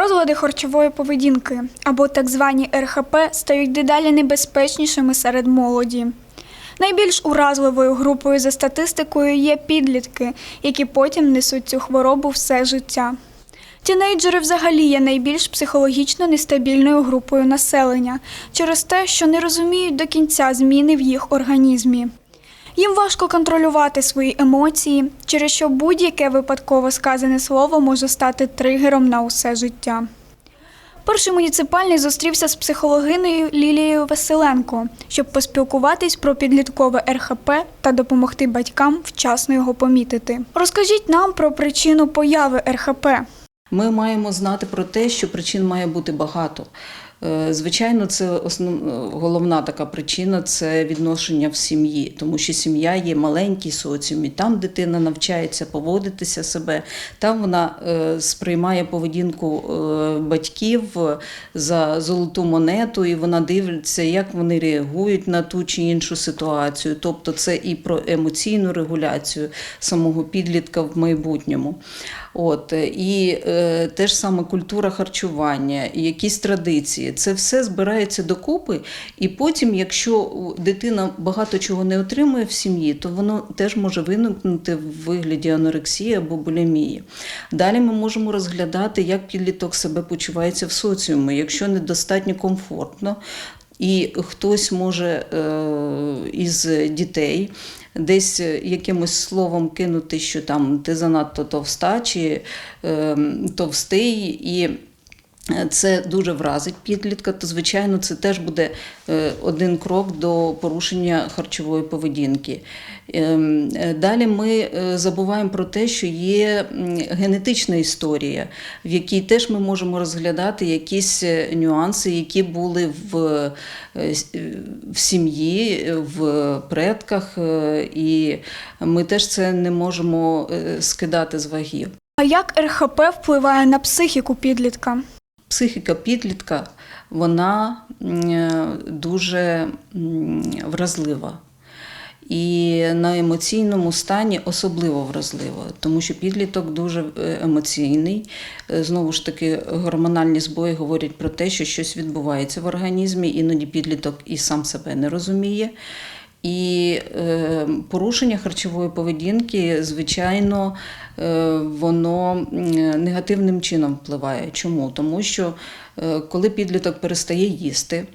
Розлади харчової поведінки або так звані РХП стають дедалі небезпечнішими серед молоді. Найбільш уразливою групою за статистикою є підлітки, які потім несуть цю хворобу все життя. Тінейджери взагалі є найбільш психологічно нестабільною групою населення через те, що не розуміють до кінця зміни в їх організмі. Їм важко контролювати свої емоції, через що будь-яке випадково сказане слово може стати тригером на усе життя. Перший муніципальний зустрівся з психологинею Лілією Василенко, щоб поспілкуватись про підліткове РХП та допомогти батькам вчасно його помітити. Розкажіть нам про причину появи РХП. Ми маємо знати про те, що причин має бути багато. Е, Звичайно, це основ... головна така причина це відношення в сім'ї, тому що сім'я є маленький соціум, і там дитина навчається поводитися себе, там вона е, сприймає поведінку е, батьків за золоту монету, і вона дивиться, як вони реагують на ту чи іншу ситуацію. Тобто, це і про емоційну регуляцію самого підлітка в майбутньому. От і е, теж саме культура харчування, якісь традиції, це все збирається докупи. І потім, якщо дитина багато чого не отримує в сім'ї, то воно теж може виникнути в вигляді анорексії або булімії. Далі ми можемо розглядати, як підліток себе почувається в соціумі, якщо недостатньо комфортно. І хтось може е, із дітей десь якимось словом кинути, що там ти занадто товста чи е, товстий, і це дуже вразить підлітка, то звичайно це теж буде е, один крок до порушення харчової поведінки. Ем, е, Далі ми е, забуваємо про те, що є генетична історія, в якій теж ми можемо розглядати якісь нюанси, які були в, в сім'ї, в предках, і ми теж це не можемо скидати з вагів. А як РХП впливає на психіку підлітка? Психіка підлітка вона е, дуже вразлива. І на емоційному стані особливо вразлива, тому що підліток дуже е, емоційний. Е, Знову ж таки, гормональні збої говорять про те, що щось відбувається в організмі, іноді підліток і сам себе не розуміє. І е, порушення харчової поведінки, звичайно, е, воно негативним чином впливає. Чому? Тому що е, коли підліток перестає їсти,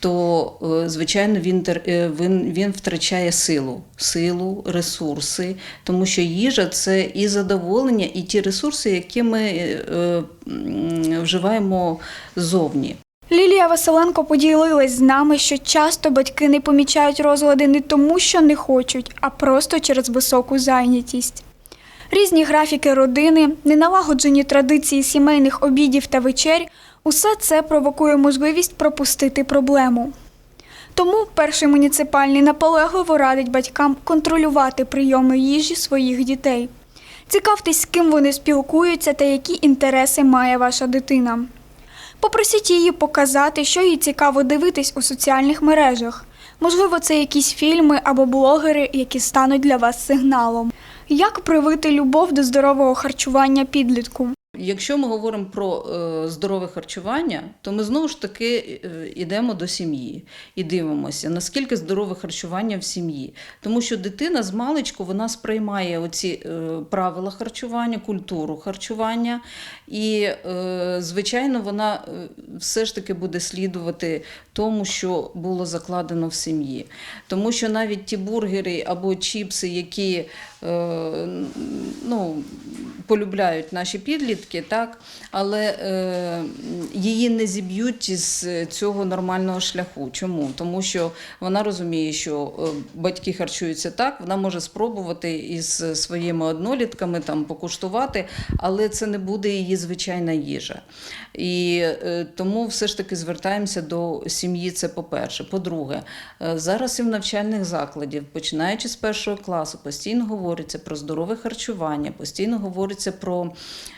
то, е, звичайно, він, е, він, він втрачає силу, силу, ресурси, тому що їжа це і задоволення, і ті ресурси, які ми е, е, вживаємо ззовні. Лілія Василенко поділилась з нами, що часто батьки не помічають розлади не тому, що не хочуть, а просто через високу зайнятість. Різні графіки родини, неналагоджені традиції сімейних обідів та вечер усе це провокує можливість пропустити проблему. Тому перший муніципальний наполегливо радить батькам контролювати прийоми їжі своїх дітей. Цікавтесь, з ким вони спілкуються та які інтереси має ваша дитина. Попросіть її показати, що їй цікаво дивитись у соціальних мережах. Можливо, це якісь фільми або блогери, які стануть для вас сигналом. Як привити любов до здорового харчування підлітку? Якщо ми говоримо про е, здорове харчування, то ми знову ж таки е, йдемо до сім'ї і дивимося, наскільки здорове харчування в сім'ї. Тому що дитина з маличку вона сприймає оці е, правила харчування, культуру харчування, і, звичайно, вона все ж таки буде слідувати тому, що було закладено в сім'ї. Тому що навіть ті бургери або чіпси, які ну, полюбляють наші підлітки, так, але е, її не зіб'ють із цього нормального шляху. Чому? Тому що вона розуміє, що е, батьки харчуються так, вона може спробувати із своїми однолітками там покуштувати, але це не буде її звичайна їжа. І е, тому все ж таки звертаємося до сім'ї. Це по-перше. По-друге, е, зараз і в навчальних закладів, починаючи з першого класу, постійно говориться про здорове харчування, постійно говориться про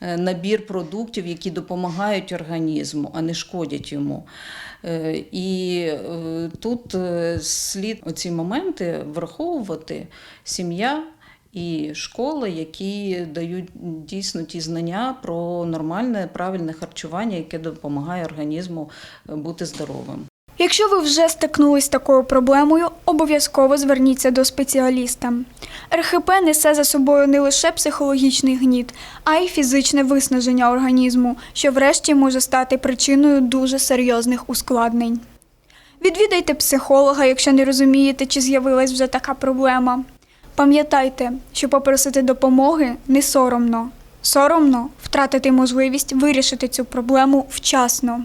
е, набір продуктів, які допомагають організму, а не шкодять йому. Е, І е, тут слід оці моменти враховувати сім'я і школи, які дають дійсно ті знання про нормальне правильне харчування, яке допомагає організму бути здоровим. Якщо ви вже стикнулись з такою проблемою, обов'язково зверніться до спеціаліста. РХП несе за собою не лише психологічний гніт, а й фізичне виснаження організму, що врешті може стати причиною дуже серйозних ускладнень. Відвідайте психолога, якщо не розумієте, чи з'явилась вже така проблема. Пам'ятайте, що попросити допомоги не соромно. Соромно втратити можливість вирішити цю проблему вчасно.